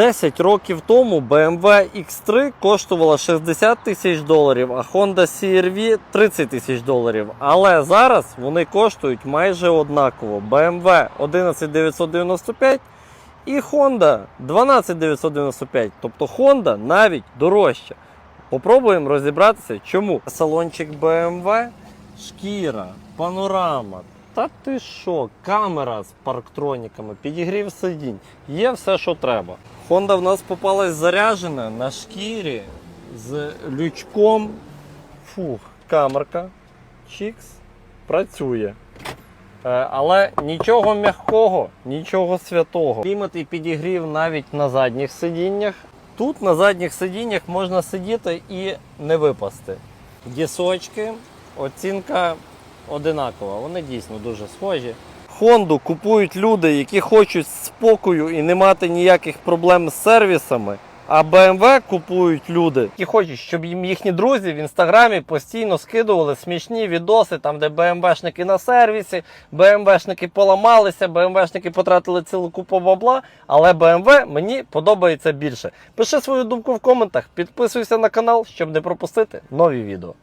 10 років тому BMW X3 коштувала 60 тисяч доларів, а Honda CR-V 30 тисяч доларів. Але зараз вони коштують майже однаково. BMW 11995 і Honda 12995. Тобто Honda навіть дорожча. Попробуємо розібратися, чому. Салончик BMW, шкіра, панорама. Та ти що, камера з парктроніками, підігрів сидінь. Є все, що треба. Honda в нас попалась заряджена на шкірі з лючком. Фух, камерка. Чікс. Працює. Е, Але нічого м'якого, нічого святого. Клімат і підігрів навіть на задніх сидіннях. Тут на задніх сидіннях можна сидіти і не випасти. Дісочки, оцінка одинакова. Вони дійсно дуже схожі. Хонду купують люди, які хочуть спокою і не мати ніяких проблем з сервісами. А BMW купують люди, які хочуть, щоб їм їхні друзі в інстаграмі постійно скидували смішні відоси, там де БМВшники на сервісі, БМВшники поламалися, БМВшники потратили цілу купу бабла. Але BMW мені подобається більше. Пиши свою думку в коментах, підписуйся на канал, щоб не пропустити нові відео.